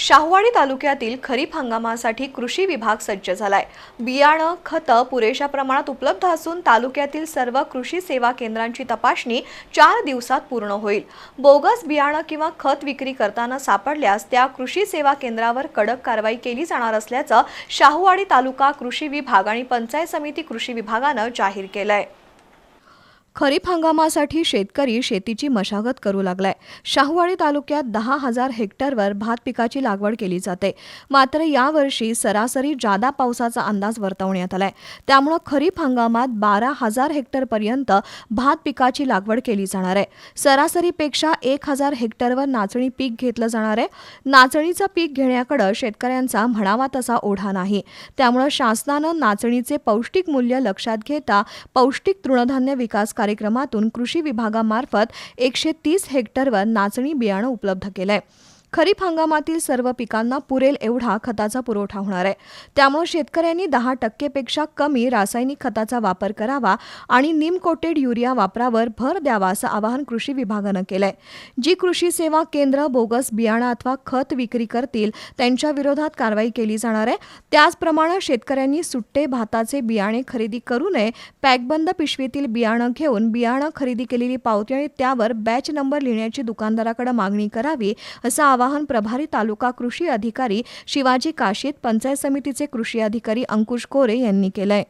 शाहूवाडी तालुक्यातील खरीप हंगामासाठी कृषी विभाग सज्ज झालाय. बियाणं खतं पुरेशा प्रमाणात उपलब्ध असून तालुक्यातील सर्व कृषी सेवा केंद्रांची तपासणी चार दिवसात पूर्ण होईल. बोगस बियाणं किंवा खत विक्री करताना सापडल्यास त्या कृषी सेवा केंद्रावर कडक कारवाई केली जाणार असल्याचं शाहूवाडी तालुका कृषी विभाग आणि पंचायत समिती कृषी विभागानं जाहीर केलंय. खरीप हंगामासाठी शेतकरी शेतीची मशागत करू लागलाय. शाहूवाडी तालुक्यात दहा हजार हेक्टरवर भात पिकाची लागवड केली जाते. मात्र यावर्षी सरासरी जादा पावसाचा अंदाज वर्तवण्यात आलाय. त्यामुळं खरीप हंगामात बारा हजार हेक्टरपर्यंत भात पिकाची लागवड केली जाणार आहे. सरासरीपेक्षा एक हजार हेक्टरवर नाचणी पीक घेतलं जाणार आहे. नाचणीचं पीक घेण्याकडं शेतकऱ्यांचा म्हणावा तसा ओढा नाही. त्यामुळं शासनानं नाचणीचे पौष्टिक मूल्य लक्षात घेता पौष्टिक तृणधान्य विकास कार्यक्रमातून कृषी विभागामार्फत एकशे तीस हेक्टरवर नाचणी बियाणं उपलब्ध केलंय. खरीप हंगामातील सर्व पिकांना पुरेल एवढा खताचा पुरवठा होणार आहे. त्यामुळे शेतकऱ्यांनी दहा टक्केपेक्षा कमी रासायनिक खताचा वापर करावा आणि निम कोटेड युरिया वापरावर भर द्यावा असं आवाहन कृषी विभागानं केलंय. जी कृषी सेवा केंद्र बोगस बियाणं अथवा खत विक्री करतील त्यांच्या विरोधात कारवाई केली जाणार आहे. त्याचप्रमाणे शेतकऱ्यांनी सुट्टे भाताचे बियाणे खरेदी करू नये पॅकबंद पिशवीतील बियाणं घेऊन बियाणं खरेदी केलेली पावती आणि त्यावर बॅच नंबर लिहिण्याची दुकानदाराकडे मागणी करावी असं आवाहन प्रभारी तालुका कृषी अधिकारी शिवाजी काशीत पंचायत समितीचे कृषी अधिकारी अंकुश कोरे यांनी केलंय.